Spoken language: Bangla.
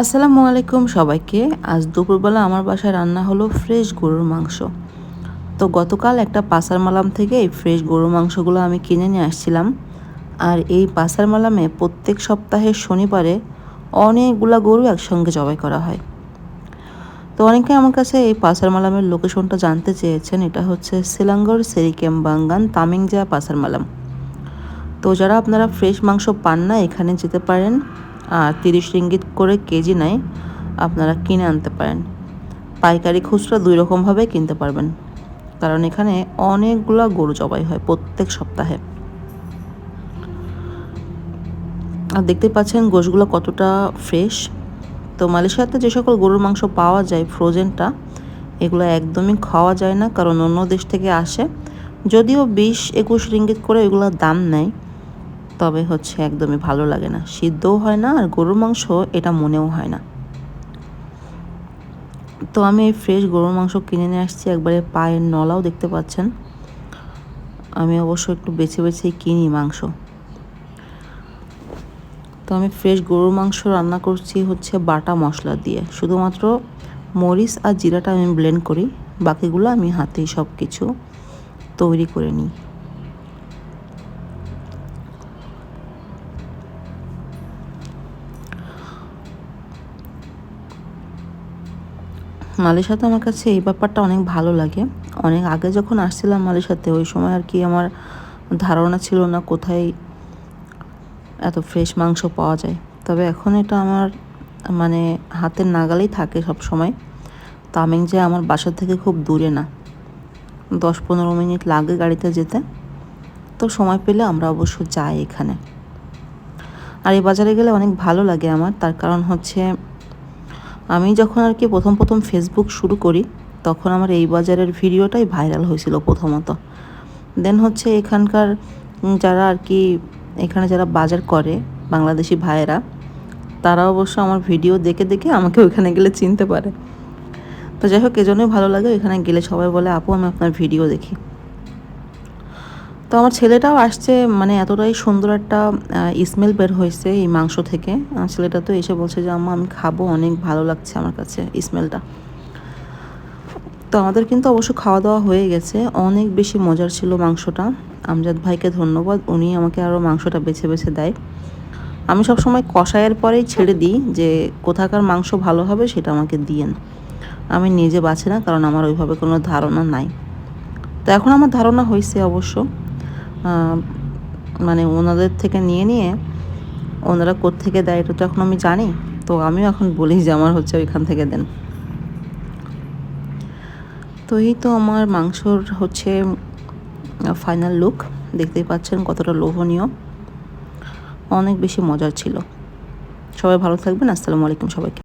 আসসালামু আলাইকুম সবাইকে। আজ দুপুরবেলা আমার বাসায় রান্না হলো ফ্রেশ গরুর মাংস। তো গতকাল একটা পাসার মালাম থেকে এই ফ্রেশ গরুর মাংসগুলো আমি কিনে নিয়ে আসছিলাম। আর এই পাসার মালামে প্রত্যেক সপ্তাহের শনিবারে অনেকগুলা গরু একসঙ্গে জবাই করা হয়। তো অনেকে আমার কাছে এই পাসার মালামের লোকেশনটা জানতে চেয়েছেন। এটা হচ্ছে সিলাঙ্গর সেরিকেম বাঙ্গান তামিংজা পাসার মালাম। তো যারা আপনারা ফ্রেশ মাংস পান না, এখানে যেতে পারেন। তিরিশ রিঙ্গিত করে কেজি নেয়, আপনারা কিনে আনতে পারেন। পাইকারি খুচরা দুই রকমভাবে কিনতে পারবেন। কারণ এখানে অনেকগুলো গরু জবাই হয় প্রত্যেক সপ্তাহে। আর দেখতে পাচ্ছেন গোশগুলো কতটা ফ্রেশ। তো মালয়েশিয়াতে যে সকল গরুর মাংস পাওয়া যায় ফ্রোজেনটা, এগুলো একদমই খাওয়া যায় না, কারণ অন্য দেশ থেকে আসে। যদিও বিশ একুশ রিঙ্গিত করে এগুলোর দাম নেয় তবে হচ্ছে একদমই ভালো লাগে না। সিদ্ধও হয় না আর গরুর মাংস এটা মনেও হয় না। তো আমি এই ফ্রেশ গরুর মাংস কিনে নিয়ে আসছি, একবারে পায়ের নলাও দেখতে পাচ্ছেন। আমি অবশ্য একটু বেছে বেছেই কিনি মাংস। তো আমি ফ্রেশ গরুর মাংস রান্না করছি হচ্ছে বাটা মশলা দিয়ে। শুধুমাত্র মরিচ আর জিরাটা আমি ব্লেন্ড করি, বাকিগুলো আমি হাতেই সব কিছু তৈরি করে নিই। মালয়েশিয়াতে আমার কাছে এই ব্যাপারটা অনেক ভালো লাগে। অনেক আগে যখন আসছিলাম মালয়েশিয়াতে, ওই সময় আর কি আমার ধারণা ছিল না কোথায় এত ফ্রেশ মাংস পাওয়া যায়। তবে এখন এটা আমার মানে হাতের নাগালেই থাকে সব সময় তামিং যে আমার বাসা থেকে খুব দূরে না। দশ পনেরো মিনিট লাগে গাড়িতে যেতে। তো সময় পেলে আমরা অবশ্য যাই এখানে। আর এই বাজারে গেলে অনেক ভালো লাগে আমার। তার কারণ হচ্ছে আমি যখন আর কি প্রথম প্রথম ফেসবুক শুরু করি, তখন আমার এই বাজারের ভিডিওটাই ভাইরাল হয়েছিল প্রথমত। দেন হচ্ছে এখানকার যারা আর কি, এখানে যারা বাজার করে, বাংলাদেশি ভাইয়েরা, তারা অবশ্য আমার ভিডিও দেখে দেখে আমাকে ওইখানে গেলে চিনতে পারে। তো যাই হোক, এজন্যই ভালো লাগে ওইখানে গেলে সবাই বলে, আপু, আমি আপনার ভিডিও দেখি। তো আমার ছেলেটাও আসছে মানে এতটাই সুন্দর একটা স্মেল বের হয়েছে এই মাংস থেকে। ছেলেটা তো এসে বলছে যে, আম্মা, আমি খাব, অনেক ভালো লাগছে আমার কাছে স্মেলটা তো আমাদের কিন্তু অবশ্য খাওয়া দাওয়া হয়ে গেছে। অনেক বেশি মজার ছিল মাংসটা। আমজাদ ভাইকে ধন্যবাদ, উনি আমাকে আরও মাংসটা বেছে বেছে দেয়। আমি সব সময় কষায়ের পরেই ছেড়ে দিই যে, কোথাকার মাংস ভালো হবে সেটা আমাকে দিয়েন। আমি নিজে বাছি না, কারণ আমার ওইভাবে কোনো ধারণা নাই। তো এখন আমার ধারণা হয়েছে অবশ্য। মানে ওনাদের থেকে নিয়ে নিয়ে ওনারা থেকে দেয় এটা তো এখন আমি জানি। তো আমিও এখন বলি যে আমার হচ্ছে ওইখান থেকে দেন। তো এই তো আমার মাংসর হচ্ছে ফাইনাল লুক দেখতেই পাচ্ছেন কতটা লোভনীয়। অনেক বেশি মজার ছিল। সবাই ভালো থাকবেন। আসসালামু আলাইকুম সবাইকে।